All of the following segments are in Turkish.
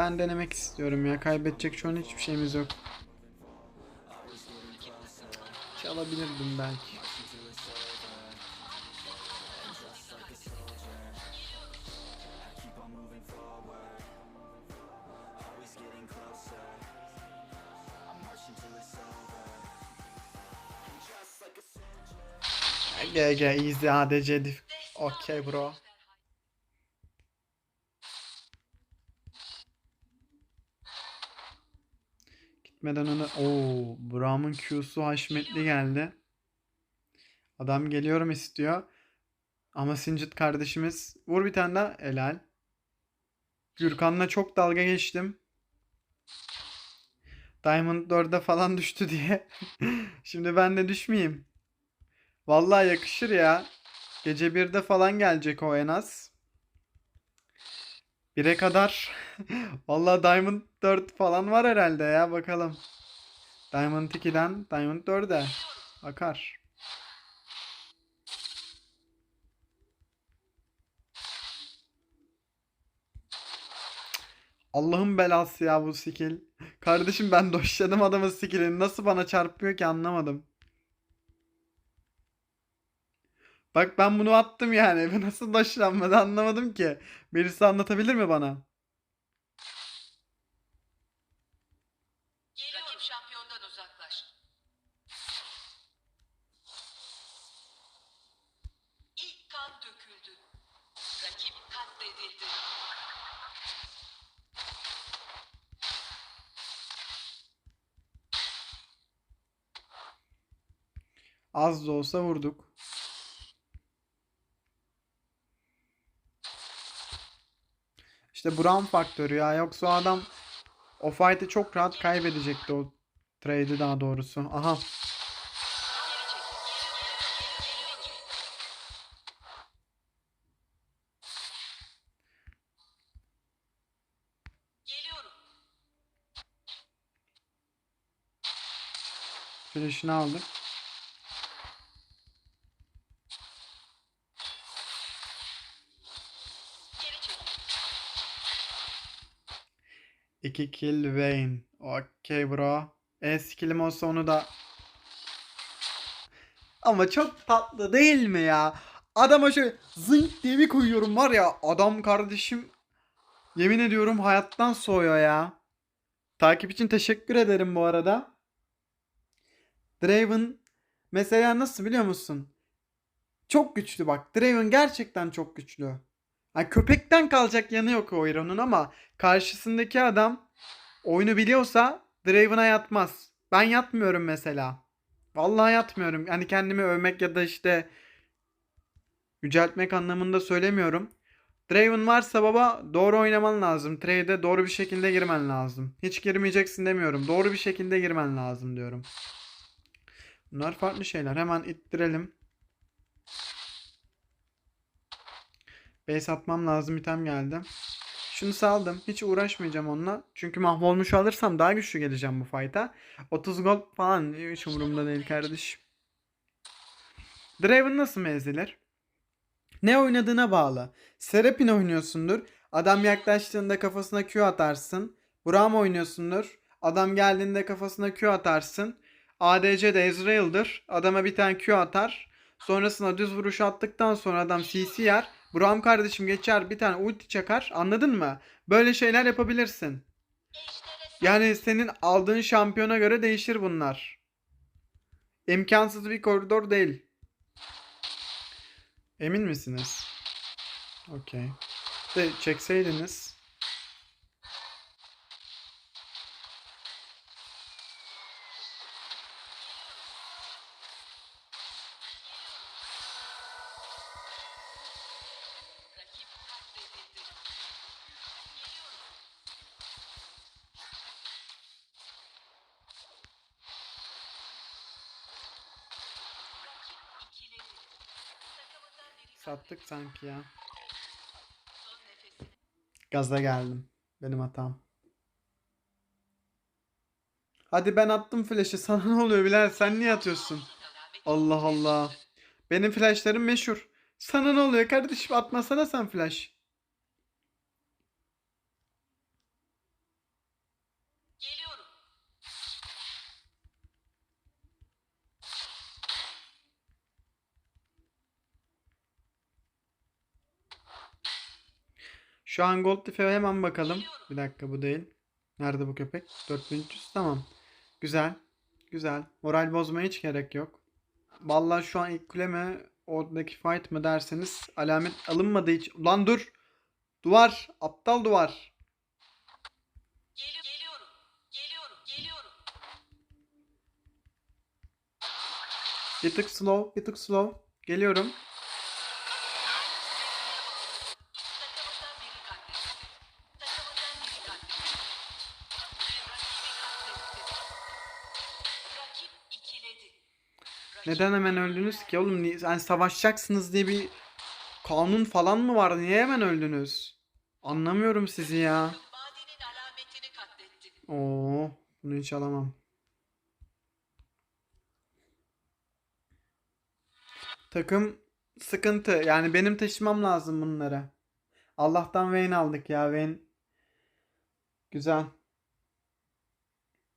Ben denemek istiyorum ya. Kaybedecek şu an hiçbir şeyimiz yok. Çalabilirdim belki. GG easy ADC. Okey bro. Gitmeden önce ooo Braum'un Q'su haşmetli geldi. Adam geliyorum istiyor. Ama Singed kardeşimiz vur bir tane daha helal. Gürkan'la çok dalga geçtim. Diamond 4'e falan düştü diye. Şimdi ben de düşmeyeyim. Vallahi yakışır ya. Gece 1'de falan gelecek o en az. 1'e kadar. Vallahi Diamond 4 falan var herhalde ya bakalım. Diamond 2'den Diamond 4'e akar. Allah'ın belası ya bu skill. Kardeşim ben doşladım adamın skillini. Nasıl bana çarpıyor ki anlamadım. Bak ben bunu attım yani. Bu nasıl doşlanmadı anlamadım ki. Birisi anlatabilir mi bana? Rakip şampiyondan uzaklaş. İlk kan döküldü. Rakip katledildi. Az da olsa vurduk. İşte Brown faktörü ya. Yoksa o adam o fight'ı çok rahat kaybedecekti o trade'i daha doğrusu. Aha. Flash'ını aldık. Geri çekil. 2 kill Vayne. Okey bro. E skill'im olsa onu da ama çok tatlı değil mi ya? Adama şöyle zınk diye bir koyuyorum var ya adam kardeşim yemin ediyorum hayattan soğuyor ya. Takip için teşekkür ederim bu arada. Draven mesela nasıl biliyor musun? Çok güçlü bak. Draven gerçekten çok güçlü. Yani köpekten kalacak yanı yok o ama karşısındaki adam oyunu biliyorsa Draven'a yatmaz. Ben yatmıyorum mesela. Vallahi yatmıyorum. Yani kendimi övmek ya da işte yüceltmek anlamında söylemiyorum. Draven varsa baba doğru oynaman lazım. Trade'e doğru bir şekilde girmen lazım. Hiç girmeyeceksin demiyorum. Doğru bir şekilde girmen lazım diyorum. Bunlar farklı şeyler. Hemen ittirelim. Base atmam lazım item geldi. Şunu saldım. Hiç uğraşmayacağım onunla. Çünkü mahvolmuş alırsam daha güçlü geleceğim bu fight'a. 30 gold falan hiç umurumda değil kardeşim. Draven nasıl mezilir? Ne oynadığına bağlı. Serapin oynuyorsundur. Adam yaklaştığında kafasına Q atarsın. Braum oynuyorsundur. Adam geldiğinde kafasına Q atarsın. ADC de Ezreal'dır. Adama bir tane Q atar. Sonrasında düz vuruş attıktan sonra adam CC yer. Braum kardeşim geçer bir tane ulti çakar. Anladın mı? Böyle şeyler yapabilirsin. Yani senin aldığın şampiyona göre değişir bunlar. İmkansız bir koridor değil. Emin misiniz? Okey. De çekseydiniz. Sattık sanki ya. Gaza geldim. Benim hatam. Hadi ben attım flash'ı. Sana ne oluyor Bilal? Sen niye atıyorsun? Allah Allah. Benim flashlarım meşhur. Sana ne oluyor kardeşim? Atmasana sen flash. Şu an Gold Leaf'e hemen bakalım. Bir dakika bu değil. Nerede bu köpek? 4300 tamam. Güzel. Güzel. Moral bozmaya hiç gerek yok. Vallahi şu an ilk kule mi oradaki fight mı derseniz alamet alınmadı hiç. Ulan dur. Duvar. Aptal duvar. Geliyorum. Geliyorum. Geliyorum. Geliyorum. Bir tık slow. Bir tık slow. Geliyorum. Neden hemen öldünüz ki oğlum? Ni- Yani savaşacaksınız diye bir kanun falan mı var? Niye hemen öldünüz? Anlamıyorum sizi ya. Oo, bunu hiç alamam. Takım sıkıntı. Yani benim taşımam lazım bunları. Allah'tan Vayne aldık ya. Vayne güzel.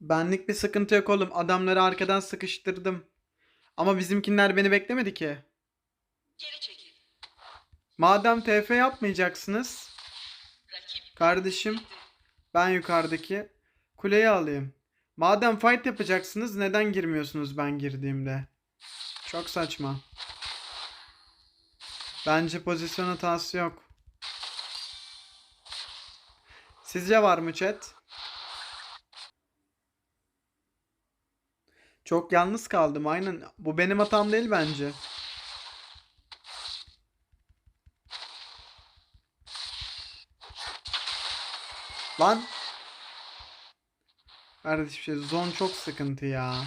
Benlik bir sıkıntı yok oğlum. Adamları arkadan sıkıştırdım. Ama bizimkinler beni beklemedi ki. Geri çekil. Madem TF yapmayacaksınız, Rakip kardeşim ben yukarıdaki kuleyi alayım. Madem fight yapacaksınız neden girmiyorsunuz ben girdiğimde? Çok saçma. Bence pozisyon hatası yok. Sizce var mı chat? Çok yalnız kaldım aynen. Bu benim hatam değil bence. Lan. Kardeşim şey zon çok sıkıntı ya.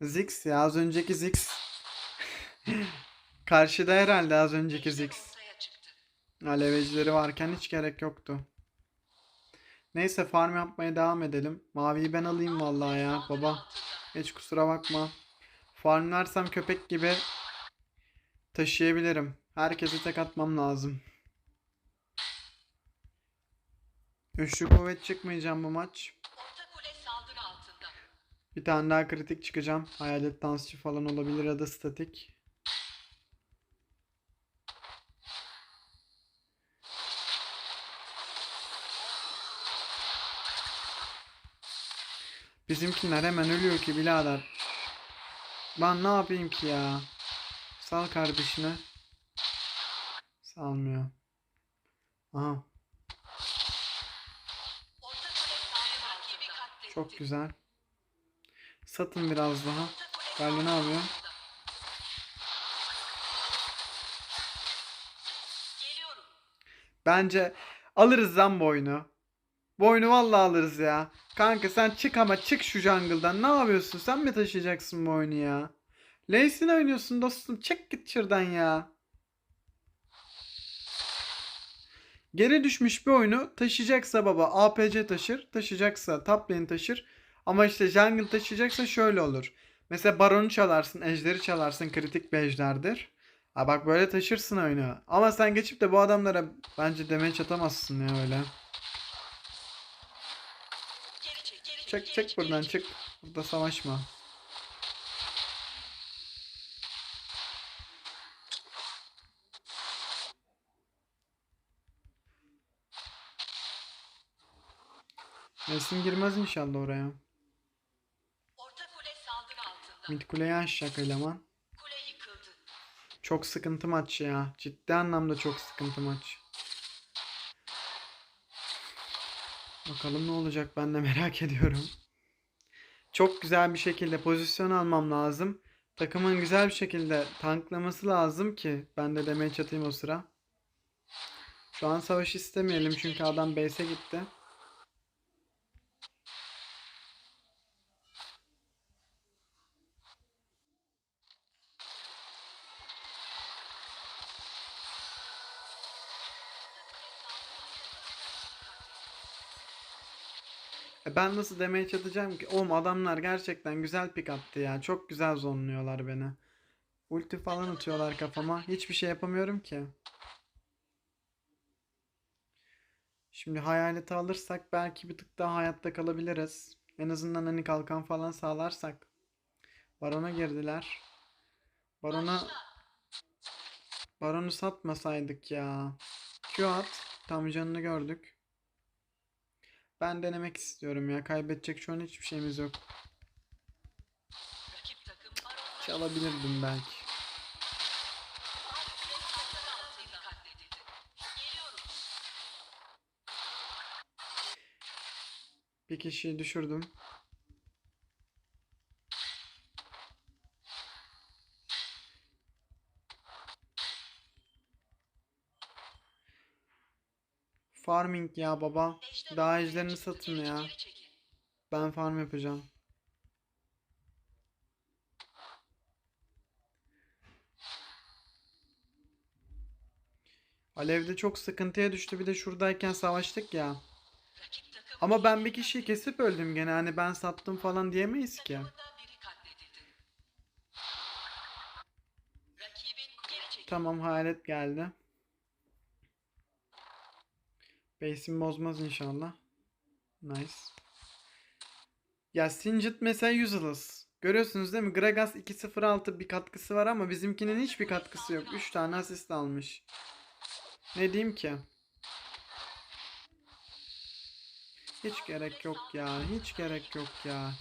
Ziggs ya az önceki Ziggs. Karşıda herhalde az önceki çıktı. Alevecileri varken hiç gerek yoktu. Neyse farm yapmaya devam edelim. Maviyi ben alayım vallahi ya baba. Hiç kusura bakma. Farmlarsam köpek gibi taşıyabilirim. Herkese tek atmam lazım. Üçlü kuvvet çıkmayacağım bu maç. Bir tane daha kritik çıkacağım. Hayalet dansçı falan olabilir ya da statik. Bizimkiler hemen ölüyor ki birader. Ben ne yapayım ki ya? Sal kardeşine. Salmıyor. Aha çok güzel. Satın biraz daha. Galio ne yapıyor? Bence alırız lan bu oyunu. Bu oyunu vallahi alırız ya. Kanka sen çık ama çık şu jungle'dan. Ne yapıyorsun? Sen mi taşıyacaksın bu oyunu ya? Lacey'in oynuyorsun dostum. Çık git şuradan ya. Geri düşmüş bir oyunu taşıyacaksa baba APC taşır. Taşıyacaksa top lane taşır. Ama işte jungle taşıyacaksa şöyle olur. Mesela baronu çalarsın, ejderi çalarsın. Kritik bir ejderdir. Ha bak böyle taşırsın oyunu. Ama sen geçip de bu adamlara bence damage atamazsın ya öyle. Çek. Çık buradan çık. Burada savaşma. Nesin girmez inşallah oraya. Orta kule saldırı altında. Mid kuleyi aşacak eleman. Kule yıkıldı. Çok sıkıntı maç ya. Ciddi anlamda çok sıkıntı maç. Bakalım ne olacak ben de merak ediyorum. Çok güzel bir şekilde pozisyon almam lazım. Takımın güzel bir şekilde tanklaması lazım ki ben de demeye çatayım o sıra. Şu an savaş istemeyelim çünkü adam base'e gitti. E ben nasıl demeye çatacağım ki? Oğlum adamlar gerçekten güzel pik attı ya. Çok güzel zonluyorlar beni. Ulti falan atıyorlar kafama. Hiçbir şey yapamıyorum ki. Şimdi hayaleti alırsak belki bir tık daha hayatta kalabiliriz. En azından hani kalkan falan sağlarsak. Barona girdiler. Barona Baron'u satmasaydık ya. Q at. Tam canını gördük. Ben denemek istiyorum ya. Kaybedecek şu an hiçbir şeyimiz yok. Çalabilirdim belki. Bir kişiyi düşürdüm. Farming ya baba. Daha çıktı. satın ya. Ben farm yapacağım. Alev'de çok sıkıntıya düştü. Bir de şuradayken savaştık ya. Ama ben bir kişiyi kesip öldüm gene. Hani ben sattım falan diyemeyiz ki. Tamam hayalet geldi. Base'imi bozmaz inşallah. Nice. Ya Singed mesela useless. Görüyorsunuz değil mi? Gragas 2.06 bir katkısı var ama bizimkinin hiçbir katkısı yok. 3 tane asist almış. Ne diyeyim ki? Hiç gerek yok ya. Hiç gerek yok ya.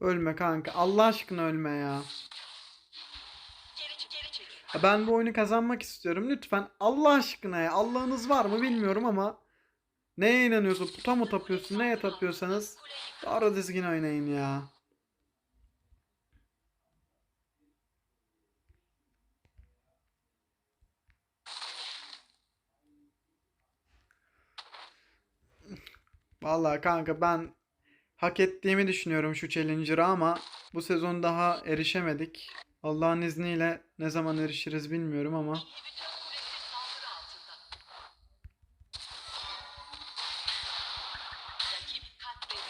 Ölme kanka. Allah aşkına ölme ya. Ben bu oyunu kazanmak istiyorum. Lütfen Allah aşkına ya. Allah'ınız var mı bilmiyorum ama neye inanıyorsun? Puta mı tapıyorsun? Neye tapıyorsanız doğru dizgin oynayın ya. Vallahi kanka ben hak ettiğimi düşünüyorum şu challenger'a ama bu sezon daha erişemedik. Allah'ın izniyle ne zaman erişiriz bilmiyorum ama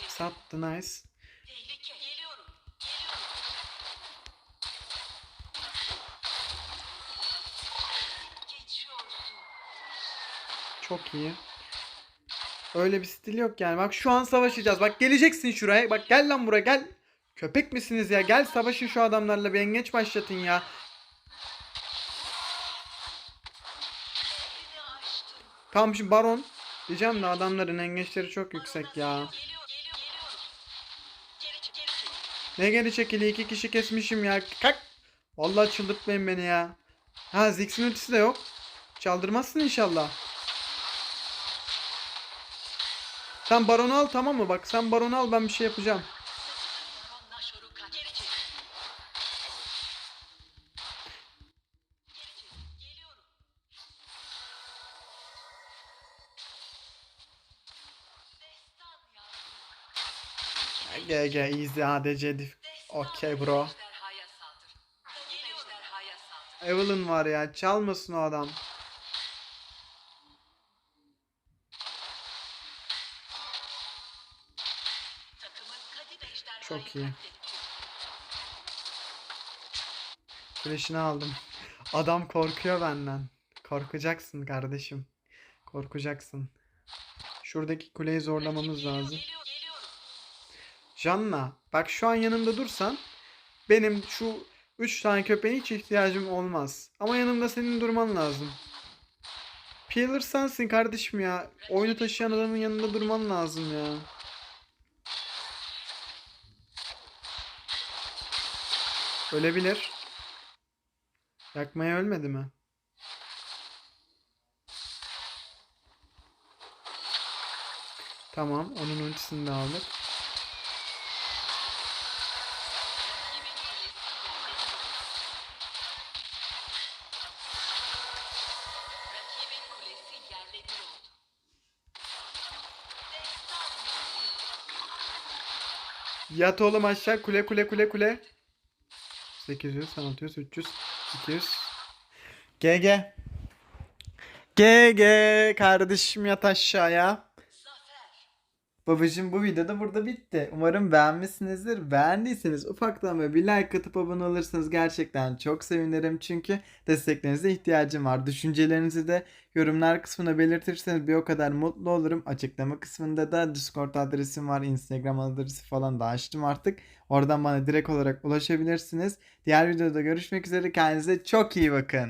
sattı nice. Çok iyi. Öyle bir stil yok yani. Bak şu an savaşacağız. Bak geleceksin şuraya. Bak gel lan buraya gel. Köpek misiniz ya? Gel savaşın şu adamlarla. Bir yengeç başlatın ya. Tamam şimdi baron. Diyeceğim de adamların yengeçleri çok yüksek ya. Ne geri çekili? iki kişi kesmişim ya. Kalk. Vallahi çıldırtmayın beni ya. Ha Ziggs'in ultisi de yok. Çaldırmazsın inşallah. Sen baronu al tamam mı? Bak sen baronu al ben bir şey yapacağım. GG easy ADC. Destan Okey bro. Evelyn var ya çalmasın o adam. Çok iyi. Flash'ını aldım. Adam korkuyor benden. Korkacaksın kardeşim. Korkacaksın. Şuradaki kuleyi zorlamamız lazım. Janna bak şu an yanımda dursan benim şu 3 tane köpeğe hiç ihtiyacım olmaz. Ama yanımda senin durman lazım. Peeler sensin kardeşim ya. Oyunu taşıyan adamın yanında durman lazım ya. Ölebilir. Yakmaya ölmedi mi? Tamam, onun ultisini de aldık. Yat oğlum aşağı kule kule kule kule. 800, 600, 300, 200. GG. GG kardeşim yat aşağıya. Babacım bu video da burada bitti. Umarım beğenmişsinizdir. Beğendiyseniz ufaktan böyle bir like atıp abone olursanız gerçekten çok sevinirim. Çünkü desteklerinize ihtiyacım var. Düşüncelerinizi de yorumlar kısmına belirtirseniz bir o kadar mutlu olurum. Açıklama kısmında da Discord adresim var. Instagram adresi falan da açtım artık. Oradan bana direkt olarak ulaşabilirsiniz. Diğer videoda görüşmek üzere. Kendinize çok iyi bakın.